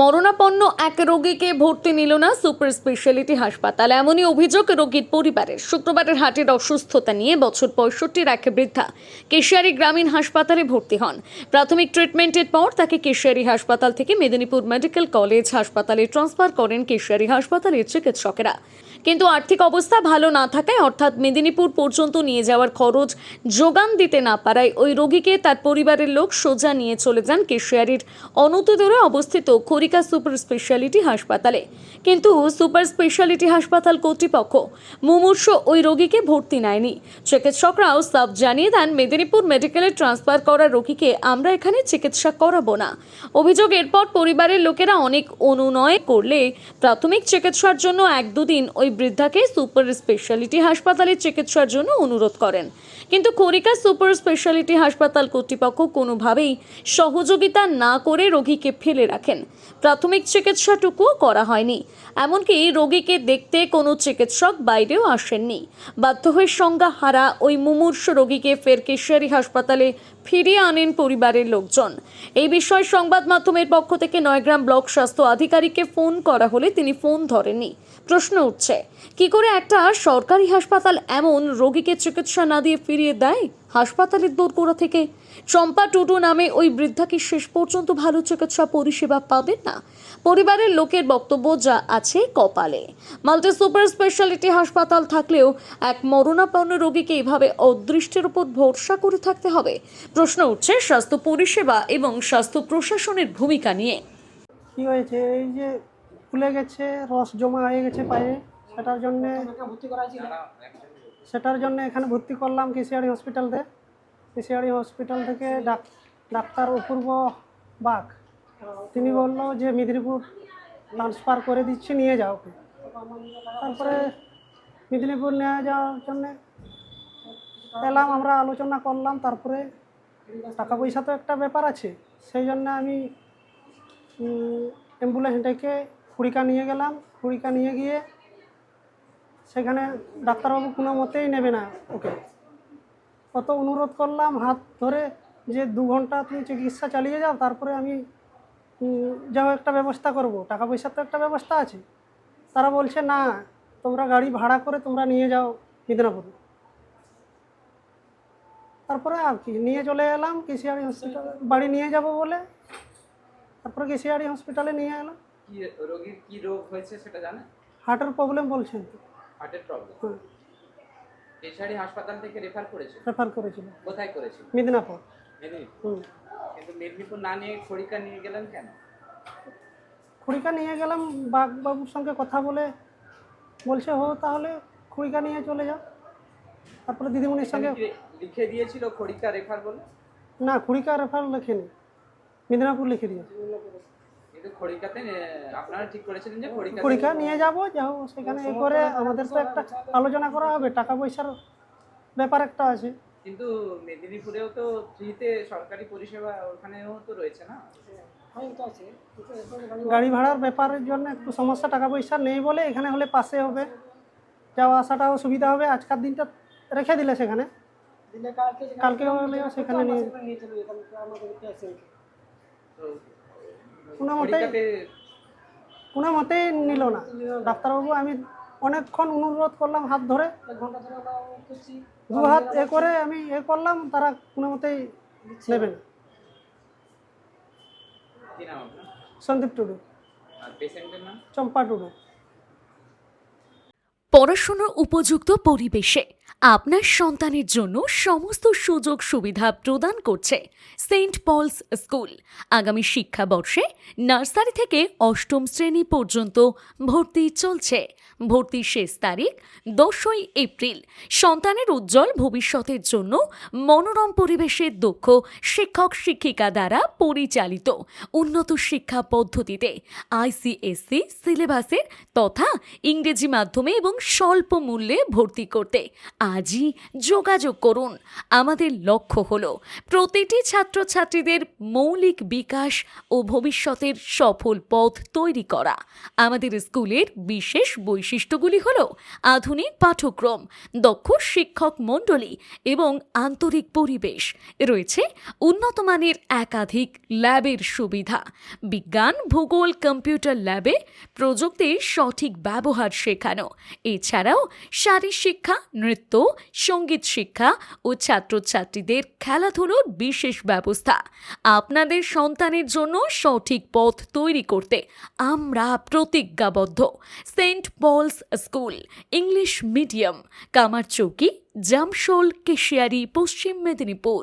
মরণাপন্ন এক রোগীকে ভর্তি নিল না সুপার স্পেশালিটি হাসপাতাল। এমনই অভিযোগ রোগীর পরিবারের। শুক্রবারের হাটের অসুস্থতা নিয়ে বছর পঁয়ষট্টির এক বৃদ্ধা কেশিয়ারি গ্রামীণ হাসপাতালে ভর্তি হন। প্রাথমিক ট্রিটমেন্টের পর তাকে কেশিয়ারি হাসপাতাল থেকে মেদিনীপুর মেডিকেল কলেজ হাসপাতালে ট্রান্সফার করেন কেশিয়ারি হাসপাতালের চিকিৎসকেরা। কিন্তু আর্থিক অবস্থা ভালো না থাকায়, অর্থাৎ মেদিনীপুর পর্যন্ত নিয়ে যাওয়ার খরচ যোগান দিতে না পারায় ওই রোগীকে তার পরিবারের লোক সোজা নিয়ে চলে যান কেশিয়ারির অনতিদূরে অবস্থিত খরিকা সুপার স্পেশালিটি হাসপাতালে। কিন্তু সুপার স্পেশালিটি হাসপাতাল কর্তৃপক্ষ মুমূর্ষ ওই রোগীকে ভর্তি নেয়নি। চিকিৎসকরাও সাফ জানিয়ে দেন, মেদিনীপুর মেডিকেলে ট্রান্সফার করা রোগীকে আমরা এখানে চিকিৎসা করাবো না। অভিযোগ এরপর পরিবারের লোকেরা অনেক অনুনয় করলে প্রাথমিক চিকিৎসার জন্য এক দুদিন ওই বৃদ্ধাকে সুপার স্পেশালিটি হাসপাতালে চিকিৎসার জন্য অনুরোধ করেন। কিন্তু খরিকা সুপার স্পেশালিটি হাসপাতাল কর্তৃপক্ষ কোনোভাবেই সহযোগিতা না করে রোগীকে ফেলে রাখেন। প্রাথমিক চিকিৎসাটুকুও করা হয়নি। এমনকি রোগীকে দেখতে কোনো চিকিৎসক বাইরেও আসেননি। বাধ্য হয়ে সংজ্ঞা হারা ওই মুমূর্ষ রোগীকে ফের কেশিয়ারি হাসপাতালে ফিরিয়ে আনেন পরিবারের লোকজন। এই বিষয়ে সংবাদ মাধ্যমের পক্ষ থেকে নয়গ্রাম ব্লক স্বাস্থ্য আধিকারিককে ফোন করা হলে তিনি ফোন ধরেননি। প্রশ্ন উঠছে, কি করে একটা সরকারি হাসপাতাল এমন রোগীকে চিকিৎসা না দিয়ে ফিরিয়ে দেয়? হাসপাতালের দোরগোড়া থেকে চম্পা টুটু নামে ওই বৃদ্ধা কি শেষ পর্যন্ত ভালো চিকিৎসা পরিষেবা পাবেন না? পরিবারের লোকের বক্তব্য যা আছে কপালে। মাল্টি সুপার স্পেশালিটি হাসপাতাল থাকলেও এক মরণাপন্ন রোগীকে এভাবে অদৃষ্টের উপর ভরসা করে থাকতে হবে। প্রশ্ন উঠছে স্বাস্থ্য পরিষেবা এবং স্বাস্থ্য প্রশাসনের ভূমিকা নিয়ে। কি হয়েছে? এই যে ফুলে গেছে, রস জমা হয়ে গেছে পায়ে, সেটার জন্যে সেটার জন্য এখানে ভর্তি করলাম কেশিয়ারি হসপিটালতে কেশিয়ারি হসপিটাল থেকে ডাক- ডাক্তার অপূর্ব বাগ তিনি বলল যে, মেদিনীপুর ট্রান্সফার করে দিচ্ছি, নিয়ে যাও তারপরে মেদিনীপুর নিয়ে যাওয়ার জন্যে এলাম, আমরা আলোচনা করলাম। তারপরে টাকা পয়সা তো একটা ব্যাপার আছে। সেই জন্য আমি অ্যাম্বুলেন্স ডেকে খুড়িকা নিয়ে গেলাম। খুড়িকা নিয়ে গিয়ে সেখানে ডাক্তারবাবু কোনো মতেই নেবে না ওকে। কত অনুরোধ করলাম হাত ধরে যে দু ঘণ্টা তুমি চিকিৎসা চালিয়ে যাও তারপরে আমি যাও একটা ব্যবস্থা করব। টাকা পয়সার তো একটা ব্যবস্থা আছে। তারা বলছে না তোমরা গাড়ি ভাড়া করে তোমরা নিয়ে যাও মিদনাপুর। তারপরে আর কি নিয়ে চলে এলাম কেশিয়ারি হসপিটাল বাড়ি নিয়ে যাব বলে। তারপরে কেশিয়ারি হসপিটালে নিয়ে এলাম। কি রোগীর কি রোগ হয়েছে সেটা জানেন? হার্টের প্রবলেম বলছেন হার্টের প্রবলেম পেশারি হাসপাতাল থেকে রেফার করেছে রেফার করেছিল। কোথায় করেছিল? মিদনাপুর। মেদিনীপুর। হুম। কিন্তু মেদিনীপুর না নিয়ে খড়িকা নিয়ে গেলেন কেন? খুড়িকা নিয়ে গেলাম বাঘবাবুর সঙ্গে কথা বলে বলছে হো তাহলে খুড়িকা নিয়ে চলে যাও। তারপরে দিদিমণির সঙ্গে লিখে দিয়েছিল খড়িকা রেফার বলে? না খুড়িকা রেফার লেখেনি। মিদনাপুর লিখে দিয়েছে। খড়িকাতে আহ, আপনারা ঠিক করেছিলেন যে খড়িকা নিয়ে যাব যাও সেখানে এ করে আমাদের তো একটা আলোচনা করা হবে টাকা পয়সার ব্যাপার একটা আছে। কিন্তু মেদিনীপুরেও তো ফ্রিতে সরকারি পরিষেবা ওখানেও তো রয়েছে না? গাড়ি ভাড়ার ব্যাপারের জন্য একটু সমস্যা টাকা পয়সা নেই বলে এখানে হলে পাশে হবে। যাওয়া আসাটাও সুবিধা হবে আজকার দিনটা রেখে দিলে সেখানে। কালকে হলে সেখানে নিয়ে কোনো মতেই কোনো মতেই নিল না। ডাক্তারবাবু আমি অনেকক্ষণ অনুরোধ করলাম হাত ধরে। দু হাত এ করে আমি এ করলাম তারা কোনো মতেই নেবে না। কি নাম আপনার? সন্দীপ টুডু। আর পেশেন্টের নাম? চম্পা টুডু। পড়াশোনার উপযুক্ত পরিবেশে। আপনার সন্তানের জন্য সমস্ত সুযোগ সুবিধা প্রদান করছে সেন্ট পলস স্কুল। আগামী শিক্ষাবর্ষে নার্সারি থেকে অষ্টম শ্রেণি পর্যন্ত ভর্তি চলছে। ভর্তির শেষ তারিখ দশই এপ্রিল। সন্তানের উজ্জ্বল ভবিষ্যতের জন্য মনোরম পরিবেশের দক্ষ শিক্ষক শিক্ষিকা দ্বারা পরিচালিত উন্নত শিক্ষা পদ্ধতিতে আইসিএসসি সিলেবাসের তথা ইংরেজি মাধ্যমে এবং স্বল্প মূল্যে ভর্তি করতে আজই যোগাযোগ করুন। আমাদের লক্ষ্য হল, প্রতিটি ছাত্রছাত্রীদের মৌলিক বিকাশ ও ভবিষ্যতের সফল পথ তৈরি করা। আমাদের স্কুলের বিশেষ বৈশিষ্ট্যগুলি হল, আধুনিক পাঠ্যক্রম, দক্ষ শিক্ষক মণ্ডলী এবং আন্তরিক পরিবেশ। রয়েছে উন্নত মানের একাধিক ল্যাবের সুবিধা। বিজ্ঞান, ভূগোল, কম্পিউটার ল্যাবে প্রযুক্তির সঠিক ব্যবহার শেখানো। এছাড়াও শারীর শিক্ষা নৃত্য, সংগীত শিক্ষা ও ছাত্রছাত্রীদের খেলাধুলোর বিশেষ ব্যবস্থা। আপনাদের সন্তানের জন্য সঠিক পথ তৈরি করতে আমরা প্রতিজ্ঞাবদ্ধ। Saint Paul's school, English medium, Kamarchowki, Jamshol, Keshiary, Paschim Medinipur.